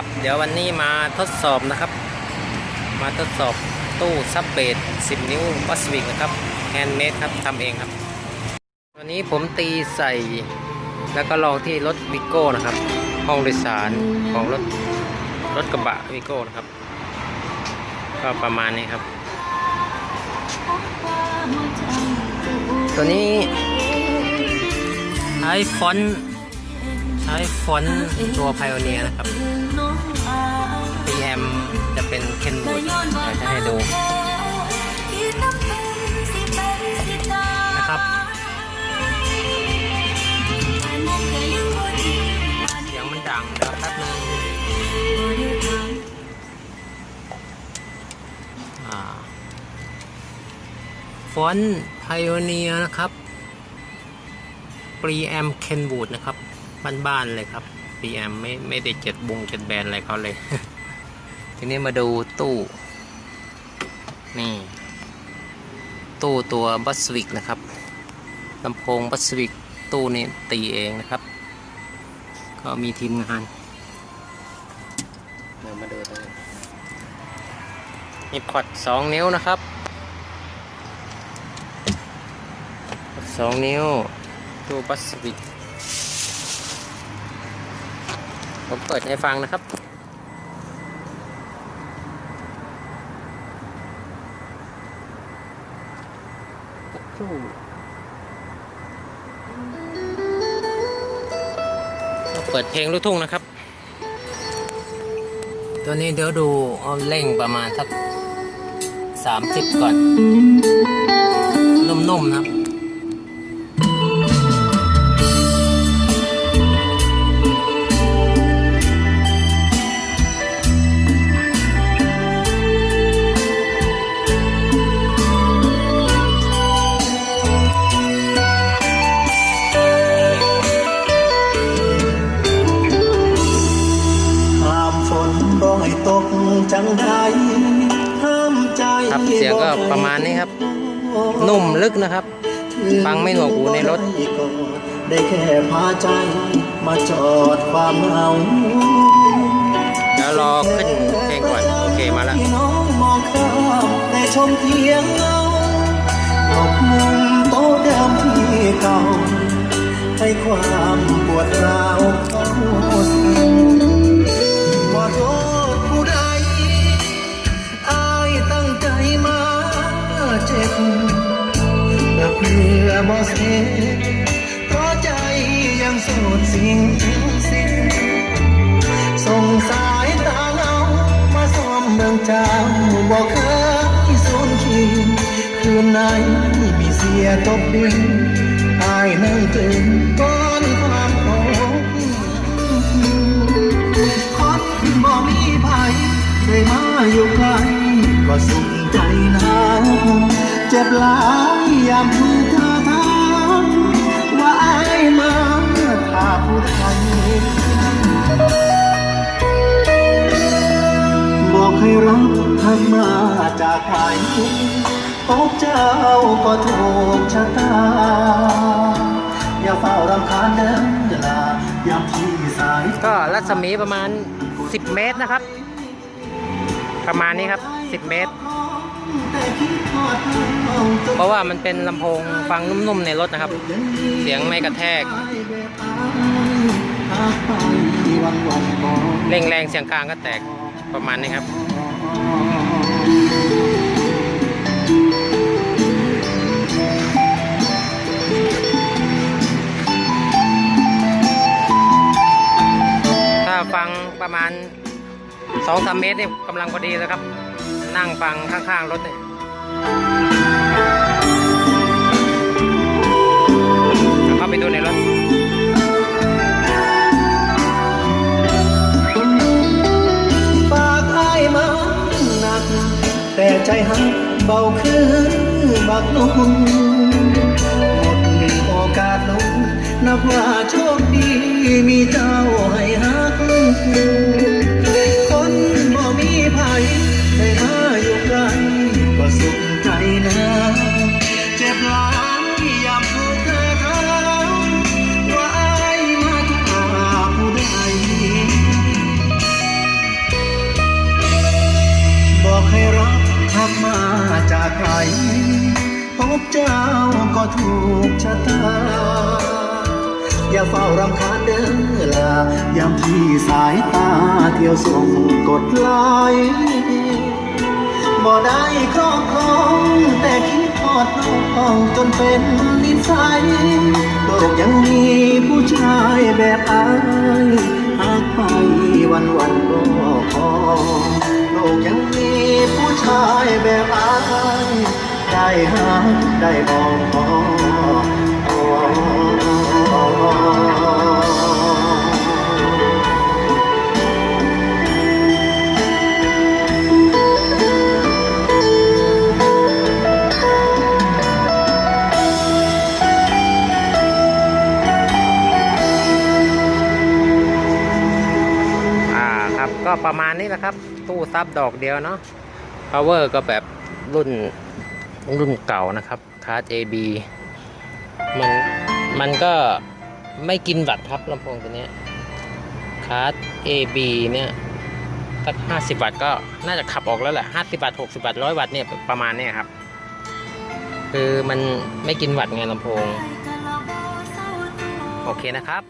ครับ เดี๋ยววันนี้มาทดสอบนะครับ มาทดสอบตู้ซับเบส10 นิ้ววัสวิกนะครับแฮนด์เมดครับทำเองครับ วันนี้ผมตีใส่ แล้วก็ลองที่รถวิโก้นะครับ ห้องโดยสารของรถรถกระบะวิโก้นะครับ ก็ประมาณนี้ครับ ตัวนี้ใช้ฟอนต์ใช้ฟอนต์ตัวไพโอเนียนะครับ PM จะเป็นเคนบูดเดี๋ยวจะให้ดูนะครับเสียงมันดังเดี๋ยวแป๊บนึงอ่าฟอนต์ไพโอเนียนะครับปรีแอมเคนบูดนะครับ บ้านๆเลยครับ PM ไม่ไม่ได้เจ็ดบุงเจ็ดแบรนด์อะไรเขาเลย ทีนี้มาดูตู้ นี่ ตู้ตัวบัสวิกนะครับลำโพงบัสวิกตู้นี้ตีเองนะครับ ก็มีทีมงานเดี๋ยวมาดูตรงนี้มีพอร์ตสองนิ้วนะครับสองนิ้วตู้บัสวิกผมเปิดให้ฟังนะครับ เปิดเพลงลูกทุ่งนะครับ ตัวนี้เดี๋ยวดูเอาเร่งประมาณสักสามสิบก่อน นบ่ให้ตกจังใดห้ามใจครับเสียงก็ประมาณนี้ครับ นุ่มลึกนะครับ ฟังไม่หนวกหูในรถ ได้แค่พาใจ มาจอดความเหงาเดี๋ยวรอขึ้นเพลงก่อน โอเคมาแล้วพี่น้องมองข้ามได้ชมเพียงเงาตบมุมโต๊ะเดิมที่เก่าให้ความปวดร้าวเข้าสิง จ็บแต่เพื่อบ่เสียเพราะใจยังโสดสิ่งสิ้นส่งสายตาเงามาซ้อมเมืองจ้าบอกเคยสูญคิดคืนไหนมีเสียตบดินอายนั่งตื่นก้อนความโกคนบ่มีภัยได้มาอยู่ใกลก็สุขใจนะ เจ็บหลายยามที่เธอถามว่าอายมาถ้าผู้ใดบอกให้รักทักมาจากใครพบเจ้าก็ถูกชะตา อย่าเฝ้ารำคาญเดินเวลายามที่สายก็รัศมีประมาณ 10 เมตรนะครับ ประมาณนี้ครับ 10 เมตร เพราะว่ามันเป็นลำโพงฟังนุ่มๆในรถนะครับ เสียงไม่กระแทกหากไปวันวันๆบอกเร่งแรงเสียงกลางก็แตกประมาณนี้ครับถ้าฟังประมาณ2-3เมตรนี่กำลังพอดีแล้วครับ นั่งฟังข้างๆรถเนี่ยเข้าไปดูในรถปากอายมันหนัก แต่ใจหักเบาขึ้นบักนุ่มหมดโอกาสลงนับว่าโชคดีมีเจ้าให้หัก ใคร พบเจ้าก็ถูกชะตา อย่าเฝ้ารำคาญเด้อลายามที่สายตาเที่ยวส่งกดไลบ่ได้ครอบครองแต่คิดทอดน้องจนเป็นนิสัยโลกยังมีผู้ชายแบบอายหากไปวันวันก็พอโลกยังมีผู้ชายแบบอาย ได้หาได้มองพออ่าครับก็ประมาณนี้แหละครับ ตู้ซับดอกเดียวเนาะ power ก็แบบรุ่น รุ่นเก่านะครับคาร์ด AB มันมันก็ไม่กินวัตต์ครับลำโพงตัวนี้คาร์ด AB เนี่ยสักห้าสิบวัตต์ก็น่าจะขับออกแล้วแหละห้าสิบวัตต์หกสิบวัตต์ร้อยวัตต์เนี่ยประมาณเนี้ยครับ คือมันไม่กินวัตต์ไงลำโพง โอเคนะครับ